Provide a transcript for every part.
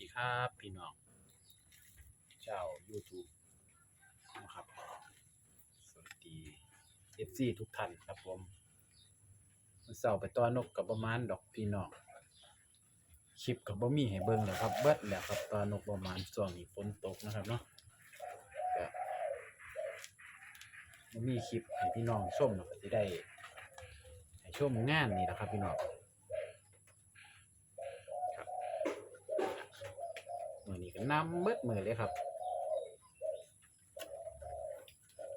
ดีครับพี่น้องเจ้า YouTube นะครับ สวัสดี FC ทุกท่านครับผมมันเสาร์ไปต้อนนกกับประมาณดอกพี่น้องคลิปกับบ่มีให้เบิ่งแล้วครับเบิดแล้วครับตอนนกประมาณช่วงนี้ฝนตกนะครับเนาะก็บ่มีคลิปให้พี่น้องชมแล้วก็สิได้ให้ชมงานนี่แหละครับพี่น้อง มือนี้ก็นำเบิดมือเลยครับ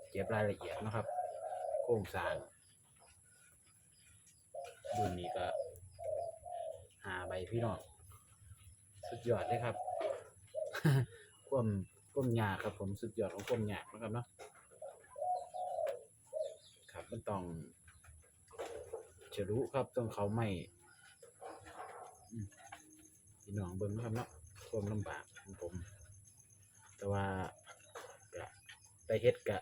เก็บรายละเอียดนะครับ โครงสร้างรุ่นนี้ก็หาใบพี่น้องสุดยอดเลยครับก้มก้มหยาครับผมสุดยอดของก้มหยากนะครับเนาะครับมันต้องจะรู้ครับต้องเขาไม่พี่น้องเบิ้งนะครับเนาะ ความลำบากของผม แต่ว่าก็ได้เฮ็ดกะ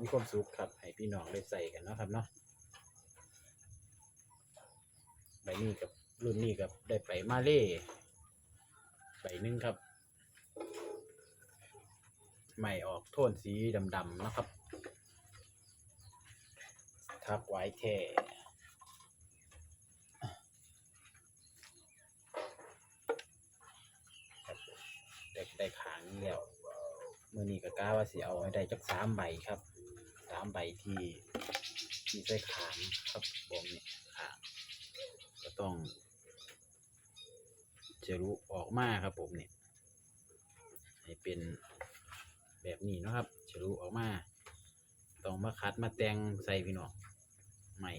มีความสุขครับให้พี่น้องได้ใส่กันเนาะครับเนาะใบนี้กับรุ่นนี้กับได้ไปมาเล่ใบหนึงครับ ใหม่ออกโทนสีดำๆนะครับทับไว้แท่ ได้ได้ขางแล้ว มื่อนี้ก็กล้าว่าสิเอาให้ได้จักสามใบครับสามใบที่ที่ใส่ขางครับผมเนี่ยขาก็ต้องจะรู้ออกมาครับผมเนี่ยให้เป็นแบบนี้นะครับจะรู้ออกมาต้องมาคัดมาแต่งใส่พี่น้องไม่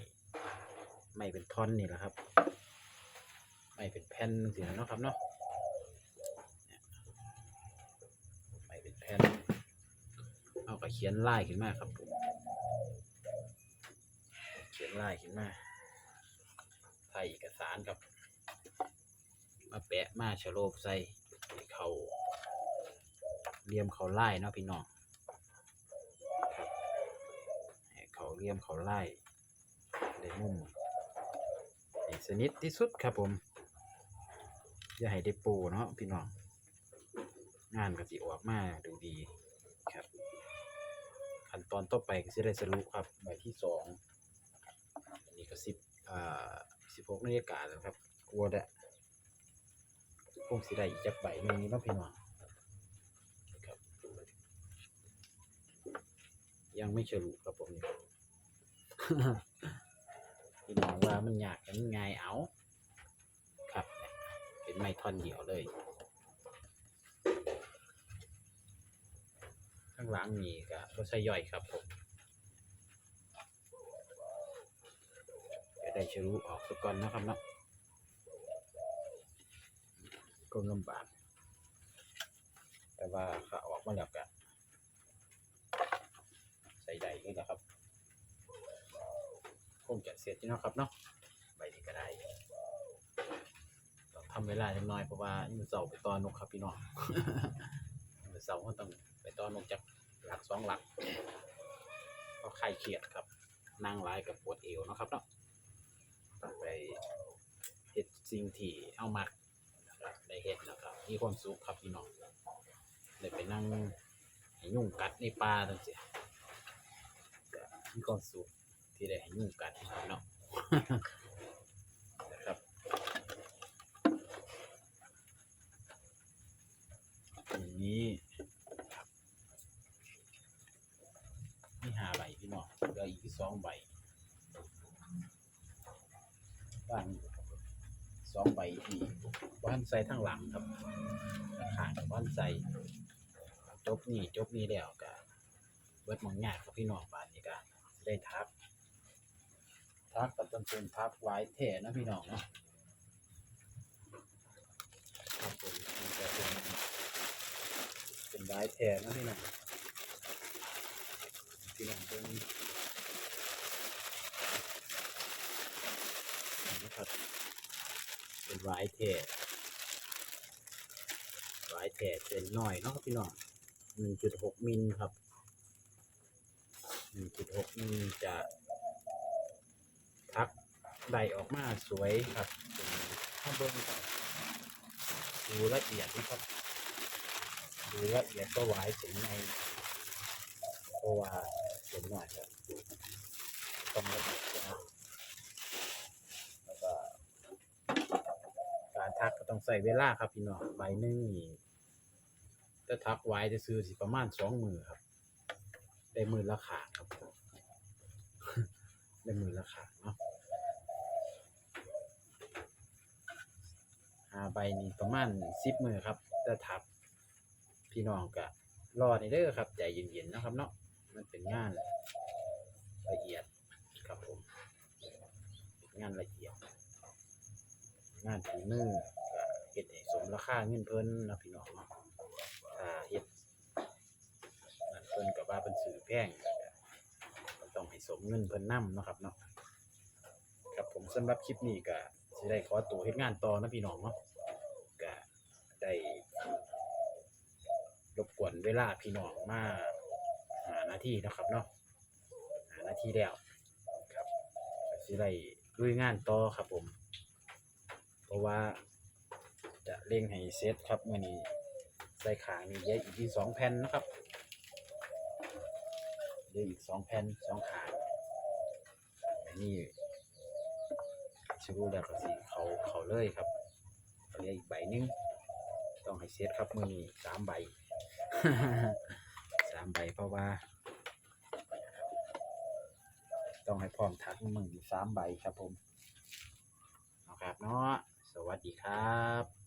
ไม่เป็นท่อนนี่แหละครับ ไม่เป็นแผ่นสินะเนะครับเนาะ ไปเป็นแผ่นเอาก็เขียนลายขึ้นมาครับผมเขียนลายขึ้นมาถ่ายเอกสารครับ มาแปะมาชะโลบใส่เขาเรียมเขาไล่เนาะพี่น้องเขาเรียมเขาไล่ได้มุมให้สนิทที่สุดครับผม อย่าให้ได้ปูเนาะพี่น้องงานก็สิออกมาดูดีครับ ขั้นตอนต่อไปก็จะได้สรุปครับใบที่สองอันนี้ก็สิบอ่าสิบหกนาฬิกาแล้วครับกลัวได้คงสิได้อีกจักใบหนึงนี่เนาพี่น้องครับยังไม่สรุปครับผมนี่พี่น้องว่ามันยากกันง่ายเอาครับ เป็นไม้ท่อนเดียวเลย หลังนี่ก็รถใช้ย่อยครับผมจะได้ชรู้ออกสักก่อนนะครับเนาะก็ลำบากแต่ว่าขาออกมาแล้วก็ใส่ใดนี่แหละครับคงจะเสร็จนี่เนาะครับเนาะใบนี้ก็ได้ต้องทำเวลาจังน้อยเพราะว่ามือเสาร์ไปตอนนกครับพี่น้องมือเสาร์ก็ต้องไปตอนนกจาก หลักสองหลักเพราะไข้เครียดครับ นั่งร้ายกับปวดเอวนะครับเนาะไปเฮ็ดสิ่งที่เอามักได้เฮ็ดแล้วครับมีความสุขครับพี่น้องได้ไปนั่งให้ยุ่งกัดในป่าตั้งแต่ก็มีความสุขที่ได้ให้ยุ่งกัดครับเนาะนะครับอย่างนี้ครับนี่หาใบพี่น้องเหลืออีก สองใบบ้านสองใบที่บ้านใส่ทั้งหลังครับขางกับบ้านใส่จบนี่จบนี่แล้วก็เบิดมองยากกับพี่น้องบ้านนี้ก็สิได้ทักทักกับต้นเป็นทักไว้แท่นะพี่น้องเนาะครับผมมันจะเป็นเป็นไว้แท่นะพี่น้องพี่น้องเป็น นะครับ เป็นไว้แท่ไว้แท่เป็นน้อยเนาะพี่น้องหนึ่งจุดหกมิลครับหนึ่งจุดหกมิลจะทักใดออกมาสวยครับข้าวเบิ้งครับดูละเอียดนะครับ ดูละเอียดก็หวายถึงในเพราะว่าเสียงหน่อยจะต้องละเอียดนะแล้วก็การทักก็ต้องใส่เวลาครับพี่น้องใบหนึ่งนี่ถ้าทักไว้จะซื้อสิประมาณสองมือครับ ได้มือละขาครับได้มือละขาเนาะหาใบนี้ประมาณสิบมือครับถ้าทักพี่น้องก็รอในเด้อครับใจเย็นๆนะครับเนาะมันเป็นงานละเอียดครับผมงานละเอียดงานฝีมือ เฮ็ดให้สมราคาเงินเพิ่นนะพี่น้องเนาะถ้าเฮ็ดนั่นเพิ่นก็ว่าเพิ่นซื้อแพงก็ต้องให้สมเงินเพิ่นนำเนาะครับเนาะครับผมสำหรับคลิปนี้ก็สิได้ขอตัวเฮ็ดงานต่อนะพี่น้องเนาะก็ได้รบกวนเวลาพี่น้องมาหาหน้าที่นะครับเนาะหาหน้าที่แล้วครับสิได้ลุยงานต่อครับผม เพราะว่า เร่งให้เสร็จครับมื่อนี้ใส่ขางนี่เหลืออีกที่สองแผ่นนะครับเหลืออีกสองแผ่นสองขางอันนี้ชิบูแล้วก็สิเขาเขาเลยครับเหลืออีกใบนึงต้องให้เซตครับมือนี้สามใบสามใบเพราะว่า ต้องให้พร้อมทักมือสามใบครับผมเอาครับเนาะสวัสดีครับ